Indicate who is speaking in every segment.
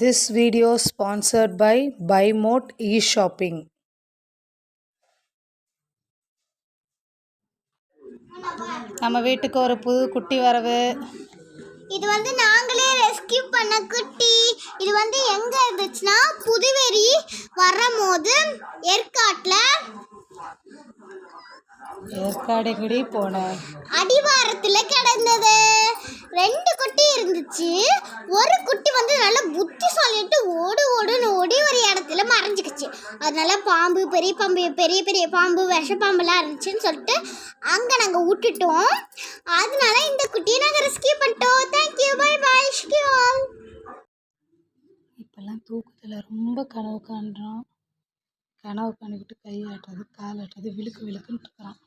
Speaker 1: This video sponsored by BuyMote eShopping. நம்ம வீட்டுக்கு ஒரு புது குட்டி வரவு.
Speaker 2: இது வந்து நாங்களே ரெஸ்கியூ பண்ண குட்டி. இது வந்து எங்க இருந்துச்சுன்னா புதுவெறி வரும்போது ஏற்காட்டில்.
Speaker 1: ஏற்காடு குடி போன.
Speaker 2: அடிவாரத்தில் கிடந்தது. ரெண்டு குட்டி இருந்துச்சு. ஒரு அதனால பாம்பு பெரிய பாம்பு பெரிய பெரிய பாம்பு விஷ பாம்புலாம் இருந்துச்சுன்னு சொல்லிட்டு அங்கே நாங்கள் விட்டுட்டோம். அதனால இந்த குட்டியை நாங்கள் ரெஸ்கியூ பண்ணிட்டோம். தேங்க்யூ பை பை ஆல்
Speaker 1: இப்போல்லாம் தூக்கத்தில் ரொம்ப கனவு காண்றோம் கனவு காணிக்கிட்டு கை ஆட்டுறது கால் ஆட்டுறது விழுக்கு விழுக்குன்னு இருக்கிறான்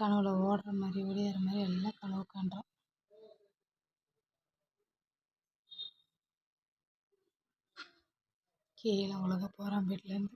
Speaker 1: கனவுல ஓடுற மாதிரி விளையாடுற மாதிரி எல்லாம் கனவு காண்றான். கீழே உலக போகிறான் வீட்டிலேருந்து